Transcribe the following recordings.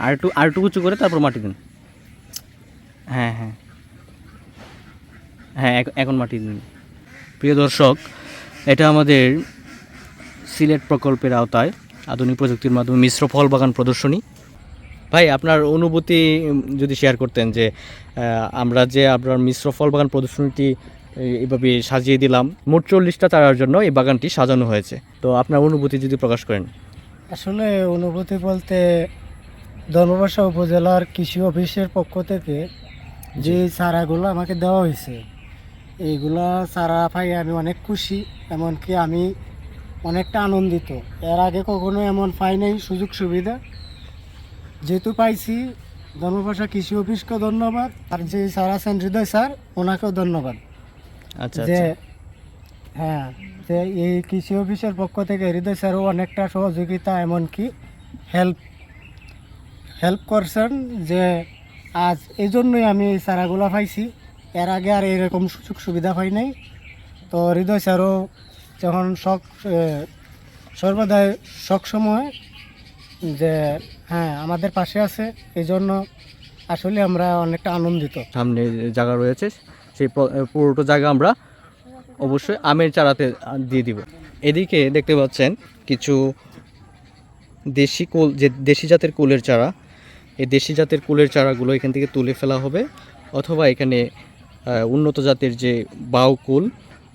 আর একটু আর একটু উঁচু করে তারপর মাটি দিন। হ্যাঁ হ্যাঁ। হ্যাঁ এখন মাটি দিন। প্রিয় দর্শক এটা আমাদের সিলেট প্রকল্পের আওতায় আধুনিক প্রযুক্তির মাধ্যমে মিশ্র ফল বাগান প্রদর্শনী। ভাই আপনার অনুভূতি যদি শেয়ার করতেন যে আমরা যে আপনার মিশ্র ফল বাগান প্রদর্শনীটি এই- এইভাবে সাজিয়ে দিলাম মোট চল্লিশটা চারার জন্য এই বাগানটি সাজানো হয়েছে। তো আপনার অনুভূতি যদি প্রকাশ করেন। আসলে অনুভূতি বলতে ধর্মবাসা উপজেলার কৃষি অফিসের পক্ষ থেকে যে চারাগুলো আমাকে দেওয়া হয়েছে এইগুলা চারা পাই আমি অনেক খুশি এমনকি আমি অনেকটা আনন্দিত। এর আগে কখনো এমন পাই নাই সুযোগ সুবিধা। যেহেতু পাইছি ধর্মভাষা কৃষি অফিসকে ধন্যবাদ আর যে স্যার আছেন হৃদয় স্যার ওনাকেও ধন্যবাদ। আচ্ছা যে আচ্ছা। হ্যাঁ যে এই কৃষি অফিসের পক্ষ থেকে হৃদয় স্যারও অনেকটা সহযোগিতা এমনকি হেল্প হেল্প করছেন যে আজ এই জন্যই আমি এই চারাগুলো পাইছি। এর আগে আর এরকম সুযোগ সুবিধা পাই নাই। তো হৃদয় স্যারও যখন শখ সর্বদাই সবসময় যে হ্যাঁ আমাদের পাশে আছে, এই জন্য আসলে আমরা অনেকটা আনন্দিত। সামনে জায়গা রয়েছে, সেই পুরোটা জায়গা আমরা অবশ্যই আমের চারাতে দিয়ে দিব। এদিকে দেখতে পাচ্ছেন কিছু দেশি কুল, যে দেশি জাতের কুলের চারা। এই দেশি জাতের কুলের চারাগুলো এখান থেকে তুলে ফেলা হবে অথবা এখানে উন্নত জাতের যে বাউ কুল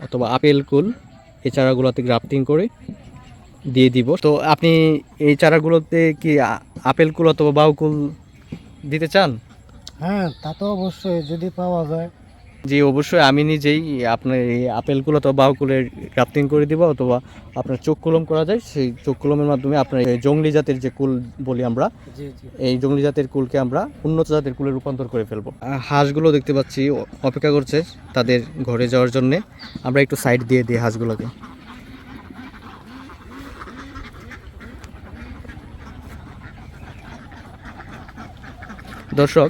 অথবা আপেল কুল, এই চারাগুলোতে গ্রাফটিং করে দিয়ে দিব। তো আপনি এই চারাগুলোতে কি আপেল কুল অথবা বাউ কুল দিতে চান? হ্যাঁ তা তো অবশ্যই, যদি পাওয়া যায়। জি অবশ্যই আমি নিজেই আপনার এই আপেলগুলো অথবা বাউকুলের গ্রাফটিং করে দিব অথবা আপনার চোখ কলম করা যায় সেই চোখ কলমের মাধ্যমে আপনার এই জঙ্গলি জাতের যে কুল বলি আমরা এই জঙ্গলি জাতের কুলকে আমরা উন্নত জাতের কুলে রূপান্তর করে ফেলব। হাঁসগুলো দেখতে পাচ্ছি অপেক্ষা করছে তাদের ঘরে যাওয়ার জন্যে। আমরা একটু সাইড দিয়ে দিই হাঁসগুলোকে। দর্শক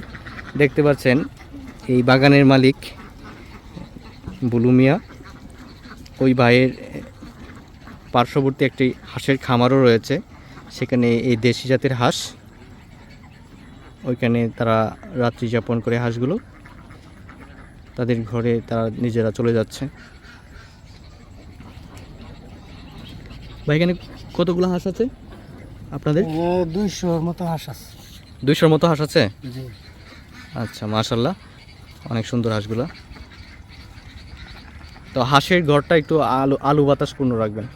দেখতে পাচ্ছেন এই বাগানের মালিক বুলু মিয়া। ওই ভাইয়ের পার্শ্ববর্তী একটি হাঁসের খামারও রয়েছে। সেখানে এই দেশি জাতের হাঁস। ওইখানে তারা রাত্রি যাপন করে হাঁসগুলো। তাদের ঘরে তারা নিজেরা চলে যাচ্ছে। ভাই এখানে কতগুলো হাঁস আছে আপনাদের? দুইশোর মতো হাঁস আছে। দুইশোর মতো হাঁস আছে? আচ্ছা মাশাল্লাহ অনেক সুন্দর হাঁসগুলো। তো হাঁসের ঘরটা একটু আলু আলু বাতাস পূর্ণ রাখবেন।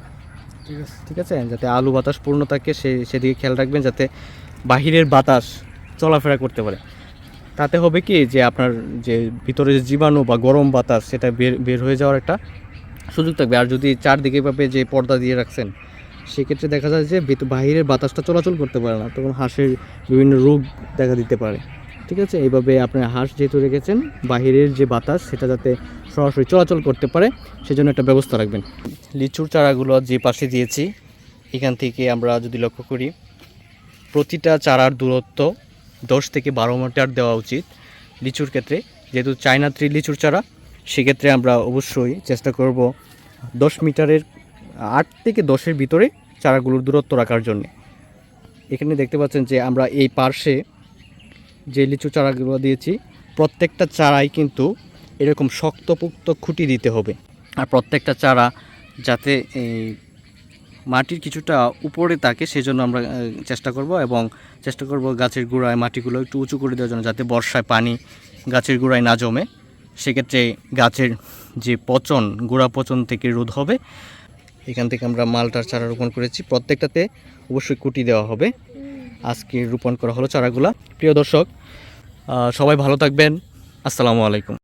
ঠিক আছে। ঠিক আছে? যাতে আলু বাতাস পূর্ণ থাকে সে সেদিকে খেয়াল রাখবেন যাতে বাহিরের বাতাস চলাফেরা করতে পারে। তাতে হবে কি যে আপনার যে ভিতরে যে জীবাণু বা গরম বাতাস সেটা বের বের হয়ে যাওয়ার একটা সুযোগ থাকবে। আর যদি চারদিকে ভাবে যে পর্দা দিয়ে রাখছেন সেক্ষেত্রে দেখা যায় যে বাহিরের বাতাসটা চলাচল করতে পারে না। তখন হাঁসের বিভিন্ন রোগ দেখা দিতে পারে। ঠিক আছে? এইভাবে আপনার হাঁস যেহেতু রেখেছেন বাহিরের যে বাতাস সেটা যাতে সরাসরি চলাচল করতে পারে, সেজন্য একটা ব্যবস্থা রাখবেন। লিচুর চারাগুলো যে পাশে দিয়েছি, এখান থেকে আমরা যদি লক্ষ্য করি, প্রতিটা চারার দূরত্ব দশ থেকে বারো মিটার দেওয়া উচিত লিচুর ক্ষেত্রে। যেহেতু চায়না ত্রি লিচুর চারা, সেক্ষেত্রে আমরা অবশ্যই চেষ্টা করব দশ মিটারের, আট থেকে দশের ভিতরে চারাগুলোর দূরত্ব রাখার জন্য। এখানে দেখতে পাচ্ছেন যে আমরা এই পার্শ্বে যে লিচু চারাগুলো দিয়েছি, প্রত্যেকটা চারাই কিন্তু এরকম শক্তপোক্ত খুঁটি দিতে হবে। আর প্রত্যেকটা চারা যাতে এই মাটির কিছুটা উপরে থাকে, সেজন্য আমরা চেষ্টা করব এবং চেষ্টা করব গাছের গোড়ায় মাটিগুলো একটু উঁচু করে দেওয়ার জন্য যাতে বর্ষায় পানি গাছের গোড়ায় না জমে। সেক্ষেত্রে গাছের যে পচন, গোড়া পচন থেকে রোধ হবে। এখান থেকে আমরা মালটার চারা রোপণ করেছি। প্রত্যেকটাতে অবশ্যই কুটি দেওয়া হবে। আজকে রোপণ করা হলো চারাগুলা। প্রিয় দর্শক সবাই ভালো থাকবেন। আসসালামু আলাইকুম।